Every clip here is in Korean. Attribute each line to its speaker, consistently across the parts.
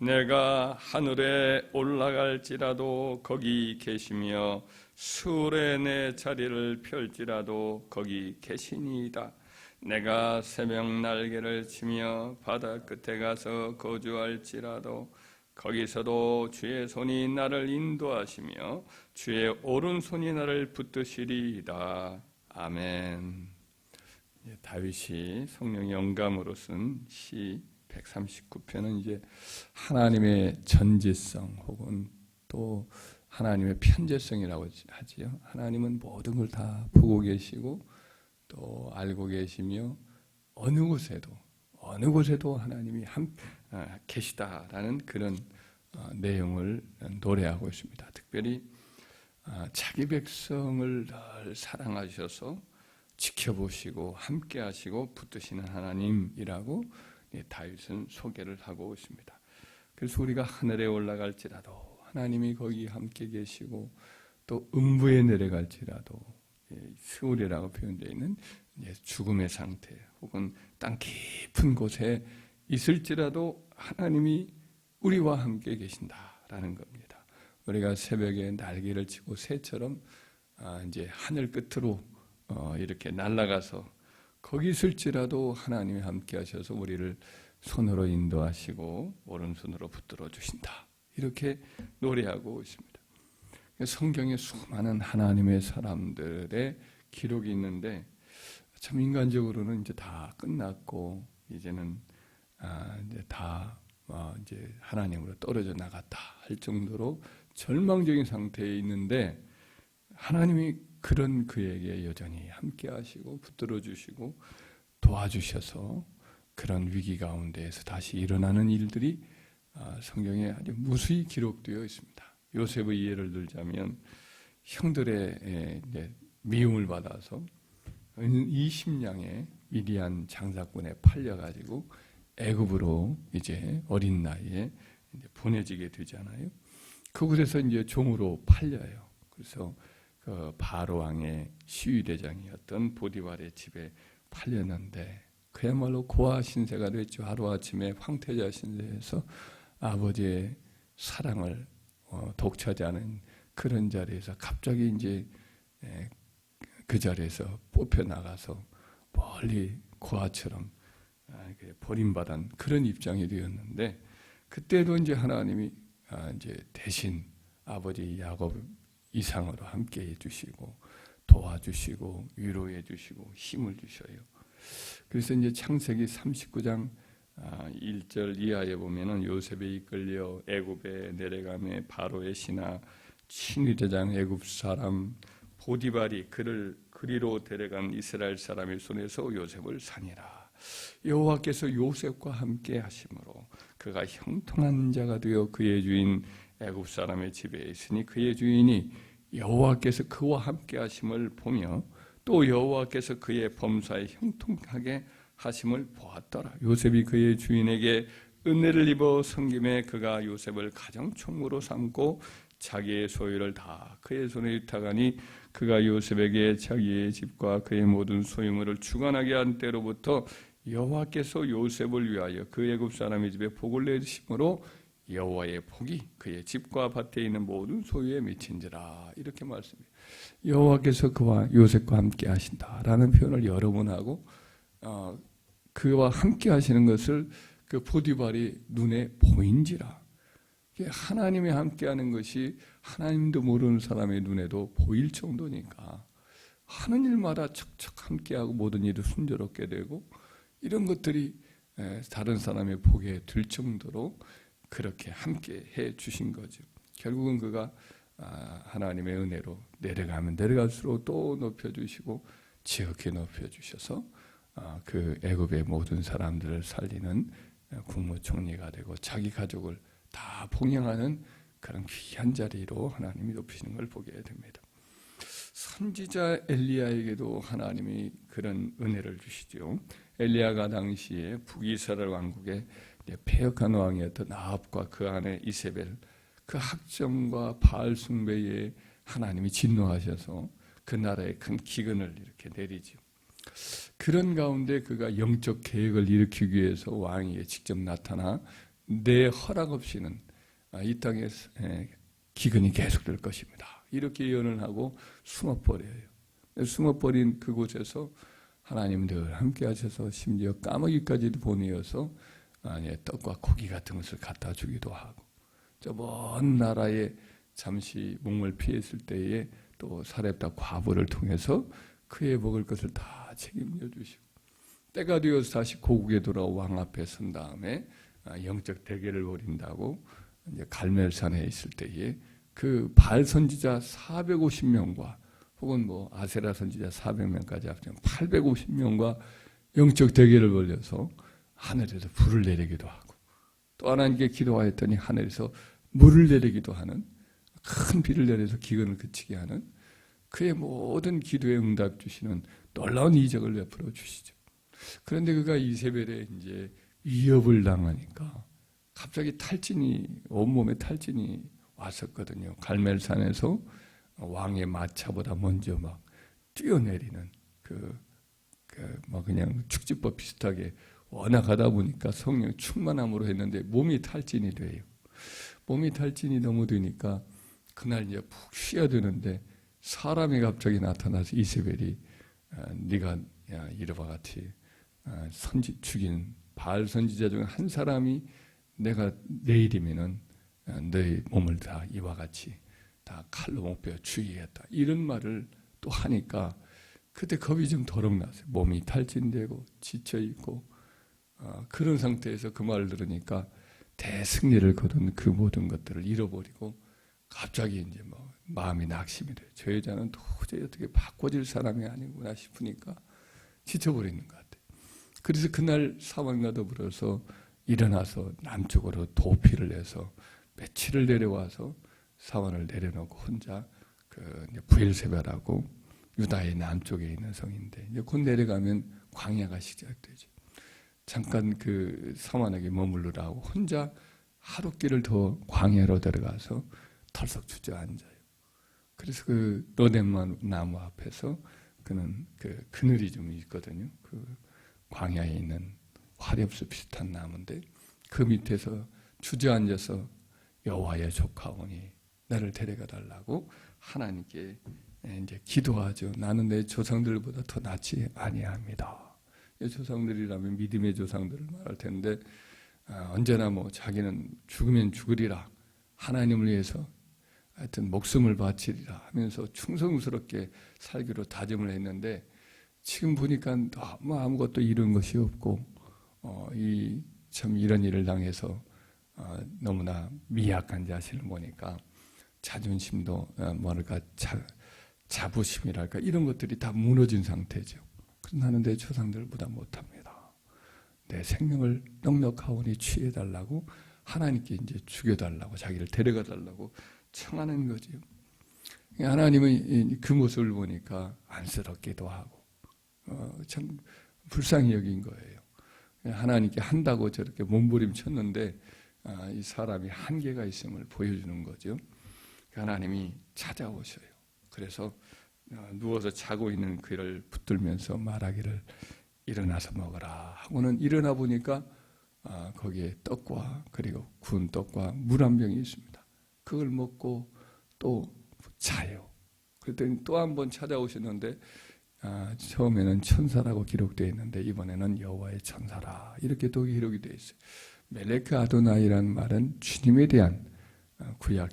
Speaker 1: 내가 하늘에 올라갈지라도 거기 계시며 수레 내 자리를 펼지라도 거기 계시니이다. 내가 새벽 날개를 치며 바다 끝에 가서 거주할지라도 거기서도 주의 손이 나를 인도하시며 주의 오른손이 나를 붙드시리이다. 아멘. 예, 다윗이 성령 영감으로 쓴시 139편은 이제 하나님의 전지성 혹은 또 하나님의 편재성이라고 하지요. 하나님은 모든 걸 다 보고 계시고 또 알고 계시며 어느 곳에도 어느 곳에도 하나님이 한 아, 계시다라는 그런 어, 내용을 노래하고 있습니다. 특별히 아, 자기 백성을 늘 사랑하셔서 지켜보시고 함께하시고 붙드시는 하나님이라고 예, 다윗은 소개를 하고 있습니다. 그래서 우리가 하늘에 올라갈지라도 하나님이 거기 함께 계시고 또 음부에 내려갈지라도 스울이라고 표현되어 있는 죽음의 상태 혹은 땅 깊은 곳에 있을지라도 하나님이 우리와 함께 계신다라는 겁니다. 우리가 새벽에 날개를 치고 새처럼 아, 이제 하늘 끝으로 어, 이렇게 날아가서 거기 있을지라도 하나님이 함께 하셔서 우리를 손으로 인도하시고 오른손으로 붙들어 주신다. 이렇게 노래하고 있습니다. 성경에 수많은 하나님의 사람들의 기록이 있는데 참 인간적으로는 이제 다 끝났고 이제는 아 이제 다 어, 이제 하나님으로 떨어져 나갔다 할 정도로 절망적인 상태에 있는데 하나님이 그런 그에게 여전히 함께 하시고 붙들어 주시고 도와주셔서 그런 위기 가운데에서 다시 일어나는 일들이 아, 성경에 아주 무수히 기록되어 있습니다. 요셉의 예를 들자면 형들의 미움을 받아서 20냥의 미디안 장사꾼에 팔려가지고 애굽으로 이제 어린 나이에 보내지게 되잖아요. 그곳에서 이제 종으로 팔려요. 그래서 그 바로 왕의 시위 대장이었던 보디발의 집에 팔렸는데 그야말로 고아 신세가 됐죠. 하루 아침에 황태자 신세에서 아버지의 사랑을 어, 독차지하는 그런 자리에서 갑자기 이제 그 자리에서 뽑혀 나가서 멀리 고아처럼 아, 버림받은 그런 입장이 되었는데 그때도 이제 하나님이 아, 이제 대신 아버지 야곱 이상으로 함께 해주시고 도와주시고 위로해 주시고 힘을 주셔요. 그래서 이제 창세기 39장 1절 아, 이하에 보면은 요셉이 이끌려 애굽에 내려가며 바로의 신하 친위대장 애굽 사람 보디발이 그를 그리로 데려간 이스라엘 사람의 손에서 요셉을 산이라. 여호와께서 요셉과 함께 하심으로 그가 형통한 자가 되어 그의 주인 애굽 사람의 집에 있으니 그의 주인이 여호와께서 그와 함께 하심을 보며 또 여호와께서 그의 범사에 형통하게 하심을 보았더라. 요셉이 그의 주인에게 은혜를 입어 섬김에 그가 요셉을 가정 총무로 삼고 자기의 소유를 다 그의 손에 위탁하니 그가 요셉에게 자기의 집과 그의 모든 소유물을 주관하게 한 때로부터 여호와께서 요셉을 위하여 그 애굽 사람의 집에 복을 내주심으로 여호와의 복이 그의 집과 밭에 있는 모든 소유에 미친지라 이렇게 말씀해요. 여호와께서 그와 요셉과 함께 하신다라는 표현을 여러 번 하고 어, 그와 함께 하시는 것을 그 포디발이 눈에 보인지라. 하나님이 함께하는 것이 하나님도 모르는 사람의 눈에도 보일 정도니까 하는 일마다 척척 함께하고 모든 일이 순조롭게 되고 이런 것들이 다른 사람의 보기에 들 정도로 그렇게 함께 해 주신 거죠. 결국은 그가 아, 하나님의 은혜로 내려가면 내려갈수록 또 높여주시고 지극히 높여주셔서 아, 그 애굽의 모든 사람들을 살리는 국무총리가 되고 자기 가족을 다 봉양하는 그런 귀한 자리로 하나님이 높이시는 걸 보게 됩니다. 선지자 엘리야에게도 하나님이 그런 은혜를 주시죠. 엘리야가 당시에 북이스라엘 왕국의 폐역한 왕이었던 아합과 그 안에 이세벨 그 학점과 바알 숭배에 하나님이 진노하셔서 그 나라에 큰 기근을 이렇게 내리죠. 그런 가운데 그가 영적 계획을 일으키기 위해서 왕에게 직접 나타나 내 허락 없이는 아, 이 땅에 에, 기근이 계속될 것입니다. 이렇게 예언을 하고 숨어버려요. 숨어버린 그곳에서 하나님 늘 함께 하셔서 심지어 까마귀까지도 보내어서 아니 떡과 고기 같은 것을 갖다 주기도 하고 저 먼 나라에 잠시 목을 피했을 때에 또 사렙다 과부를 통해서 그의 먹을 것을 다 책임져 주시고 때가 되어서 다시 고국에 돌아와 왕 앞에 선 다음에 아, 영적 대결을 벌인다고 이제 갈멜산에 있을 때에 그 바알 선지자 450명과 혹은 뭐 아세라 선지자 400명까지 합치면 850명과 영적 대결을 벌려서 하늘에서 불을 내리기도 하고 또 하나님께 기도하였더니 하늘에서 물을 내리기도 하는 큰 비를 내려서 기근을 그치게 하는 그의 모든 기도에 응답 주시는 놀라운 이적을 베풀어 주시죠. 그런데 그가 이세벨에 이제 위협을 당하니까 갑자기 탈진이 온몸에 탈진이 왔었거든요. 갈멜산에서 왕의 마차보다 먼저 막 뛰어내리는 그, 그, 뭐 그냥 축지법 비슷하게 워낙 하다 보니까 성령 충만함으로 했는데 몸이 탈진이 돼요. 몸이 탈진이 너무 되니까 그날 이제 푹 쉬어야 되는데 사람이 갑자기 나타나서 이세벨이 어, 네가 야, 이러와 같이 어, 선지 죽인 바알 선지자 중 한 사람이 내가 내일이면은 어, 너의 몸을 다 이와 같이 다 칼로 목베어 죽이겠다 이런 말을 또 하니까 그때 겁이 좀 더럭 났어요. 몸이 탈진되고 지쳐 있고 어, 그런 상태에서 그 말을 들으니까 대승리를 거둔 그 모든 것들을 잃어버리고 갑자기 이제 뭐 마음이 낙심이 돼요. 저 여자는 도저히 어떻게 바꿔질 사람이 아니구나 싶으니까 지쳐버리는 것 같아요. 그래서 그날 사원과 더불어서 일어나서 남쪽으로 도피를 해서 며칠을 내려와서 사원을 내려놓고 혼자 그 부엘세바라고 유다의 남쪽에 있는 성인데 이제 곧 내려가면 광야가 시작되죠. 잠깐 그 사원에게 머물르라고 혼자 하루 길을 더 광야로 들어가서 털썩 주저앉아요. 그래서 그 노덴만 나무 앞에서 그는 그 그늘이 좀 있거든요. 그 광야에 있는 화렵수 비슷한 나무인데 그 밑에서 주저앉아서 여호와의 조카오니 나를 데려가 달라고 하나님께 이제 기도하죠. 나는 내 조상들보다 더 낫지 아니합니다. 조상들이라면 믿음의 조상들을 말할 텐데 아, 언제나 뭐 자기는 죽으면 죽으리라 하나님을 위해서 하여튼 목숨을 바치리라 하면서 충성스럽게 살기로 다짐을 했는데 지금 보니까 너무 아무것도 이룬 것이 없고 어, 이 참 이런 일을 당해서 어, 너무나 미약한 자신을 보니까 자존심도 어, 뭐랄까 자, 자부심이랄까 이런 것들이 다 무너진 상태죠. 나는 내 조상들보다 못합니다. 내 생명을 넉넉하오니 취해달라고 하나님께 이제 죽여달라고 자기를 데려가달라고 청하는 거죠. 하나님은 그 모습을 보니까 안쓰럽기도 하고 어, 참 불쌍히 여긴 거예요. 하나님께 한다고 저렇게 몸부림쳤는데 아, 이 사람이 한계가 있음을 보여주는 거죠. 하나님이 찾아오셔요. 그래서 어, 누워서 자고 있는 그를 붙들면서 말하기를 일어나서 먹어라 하고는 일어나 보니까 아, 거기에 떡과 그리고 구운 떡과 물 한 병이 있습니다. 그걸 먹고 또 자요. 그랬더니 또 한 번 찾아오셨는데 아, 처음에는 천사라고 기록되어 있는데 이번에는 여호와의 천사라 이렇게 또 기록이 되어 있어요. 멜레크 아도나이라는 말은 주님에 대한 어, 구약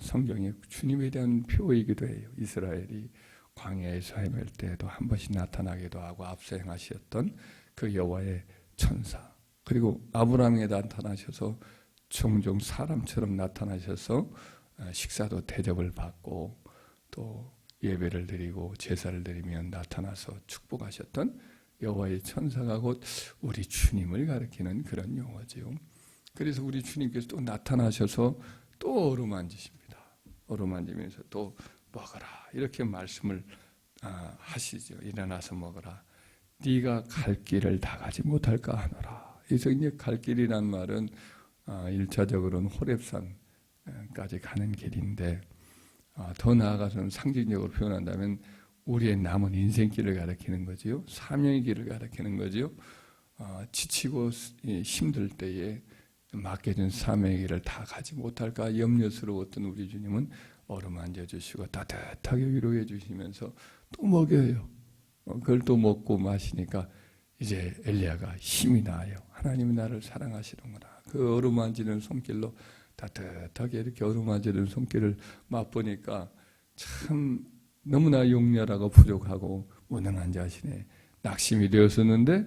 Speaker 1: 성경의 주님에 대한 표이기도 해요. 이스라엘이 광야에서 헤맬 때에도 한 번씩 나타나기도 하고 앞서 행하셨던 그 여호와의 천사. 그리고 아브라함에 나타나셔서 종종 사람처럼 나타나셔서 어, 식사도 대접을 받고 또 예배를 드리고 제사를 드리면 나타나서 축복하셨던 여호와의 천사가 곧 우리 주님을 가리키는 그런 용어지요. 그래서 우리 주님께서 또 나타나셔서 또 어루만지십니다. 어루만지면서 또 먹어라 이렇게 말씀을 아, 하시죠. 일어나서 먹어라. 네가 갈 길을 다 가지 못할까 하노라. 그래서 이제 갈 길이란 말은 아, 일차적으로는 호랩산까지 가는 길인데 아, 더 나아가서는 상징적으로 표현한다면 우리의 남은 인생길을 가리키는 거지요. 사명의 길을 가리키는 거지요. 지치고 힘들 때에 맡겨준 사명의 길을 다 가지 못할까 염려스러웠던 우리 주님은 어루만져 주시고 따뜻하게 위로해 주시면서 또 먹여요. 어, 그걸 또 먹고 마시니까 이제 엘리야가 힘이 나요. 하나님이 나를 사랑하시는구나. 그 어루만지는 손길로 따뜻하게 이렇게 어루만지는 손길을 맛보니까 참 너무나 용렬하고 부족하고 무능한 자신의 낙심이 되었었는데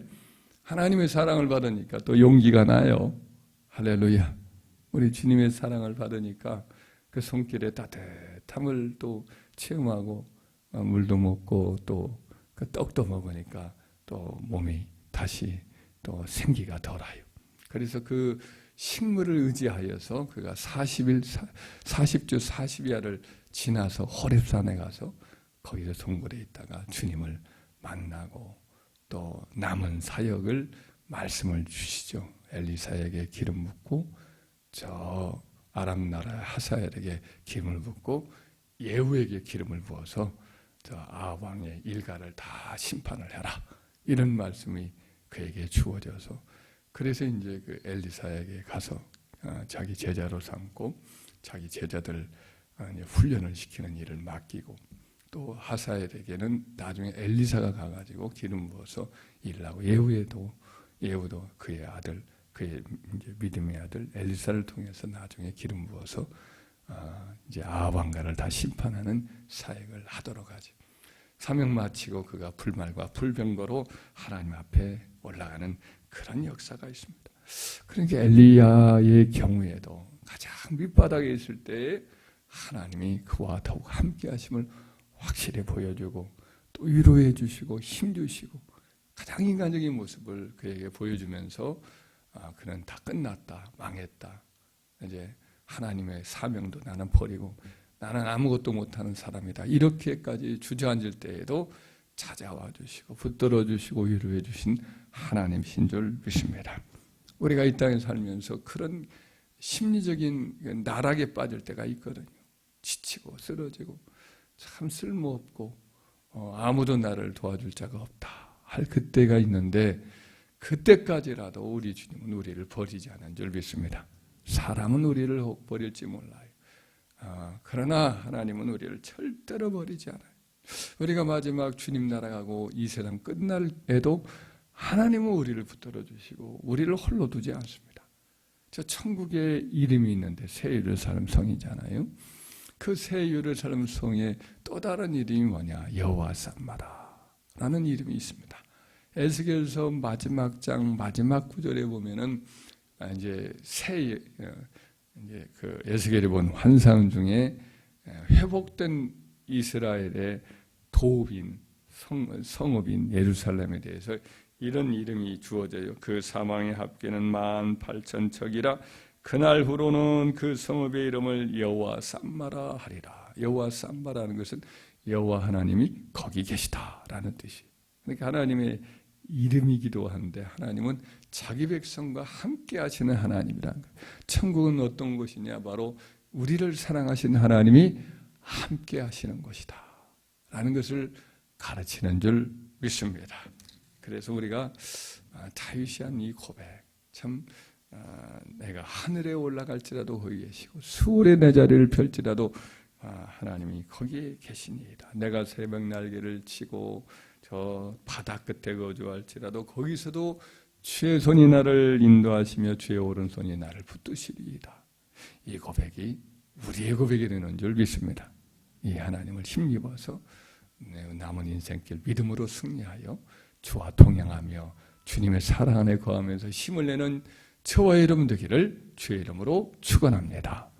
Speaker 1: 하나님의 사랑을 받으니까 또 용기가 나요. 할렐루야. 우리 주님의 사랑을 받으니까 그 손길의 따뜻함을 또 체험하고 어, 물도 먹고 또 그 떡도 먹으니까 또 몸이 다시 또 생기가 돌아요. 그래서 그 식물을 의지하여서 그가 40일 40주 40야를 지나서 호렙산에 가서 거기서 동굴에 있다가 주님을 만나고 또 남은 사역을 말씀을 주시죠. 엘리사에게 기름 붓고 저 아람 나라 하사엘에게 기름을 붓고 예후에게 기름을 부어서 저 아왕의 일가를 다 심판을 해라. 이런 말씀이 그에게 주어져서 그래서 이제 그 엘리사에게 가서 어, 자기 제자로 삼고 자기 제자들 어, 훈련을 시키는 일을 맡기고 또 하사엘에게는 나중에 엘리사가 가가지고 기름 부어서 일을 하고 예후에도 예후도 그의 아들 그의 믿음의 아들 엘리사를 통해서 나중에 기름 부어서 어, 이제 아방가를 다 심판하는 사역을 하도록 하죠. 사명 마치고 그가 불말과 불병거로 하나님 앞에 올라가는 그런 역사가 있습니다. 그러니까 엘리야의 경우에도 가장 밑바닥에 있을 때 하나님이 그와 더욱 함께 하심을 확실히 보여주고 또 위로해 주시고 힘 주시고 가장 인간적인 모습을 그에게 보여주면서 아, 그는 다 끝났다, 망했다. 이제 하나님의 사명도 나는 버리고 나는 아무것도 못하는 사람이다. 이렇게까지 주저앉을 때에도 찾아와 주시고 붙들어 주시고 위로해 주신 하나님신 줄 믿습니다. 우리가 이 땅에 살면서 그런 심리적인 나락에 빠질 때가 있거든요. 지치고 쓰러지고 참 쓸모없고 어, 아무도 나를 도와줄 자가 없다 할 그때가 있는데 그때까지라도 우리 주님은 우리를 버리지 않은 줄 믿습니다. 사람은 우리를 혹 버릴지 몰라요. 아, 그러나 하나님은 우리를 절대로 버리지 않아요. 우리가 마지막 주님 나라가고 이 세상 끝날 에도 하나님은 우리를 붙들어 주시고 우리를 홀로 두지 않습니다. 저 천국에 이름이 있는데 새 예루살렘 성이잖아요. 그새 예루살렘 성에 또 다른 이름이 뭐냐? 여호와 삼마라라는 이름이 있습니다. 에스겔서 마지막 장 마지막 구절에 보면은 아, 이제 새 어, 이제 그 에스겔이 본 환상 중에 회복된 이스라엘의 도읍인 성, 성읍인 예루살렘에 대해서 이런 이름이 주어져요. 그 사망의 합계는 만 팔천 척이라 그날 후로는 그 성읍의 이름을 여호와 삼마라 하리라. 여호와 삼마라는 것은 여호와 하나님이 거기 계시다라는 뜻이. 그러니까 하나님의 이름이기도 한데 하나님은 자기 백성과 함께 하시는 하나님이라는 거예요. 천국은 어떤 곳이냐? 바로 우리를 사랑하신 하나님이 함께 하시는 것이다. 라는 것을 가르치는 줄 믿습니다. 그래서 우리가 아, 자유시한 이 고백, 참 아, 내가 하늘에 올라갈지라도 거기 계시고 수월의 내 자리를 펼지라도 아, 하나님이 거기에 계시니이다. 내가 새벽 날개를 치고 저 바다 끝에 거주할지라도 거기서도 주의 손이 나를 인도하시며 주의 오른손이 나를 붙드시리이다. 이 고백이 우리의 고백이 되는 줄 믿습니다. 이 하나님을 힘입어서 남은 인생길 믿음으로 승리하여 주와 동행하며 주님의 사랑 안에 거하면서 힘을 내는 저와 여러분 되기를 주의 이름으로 축원합니다.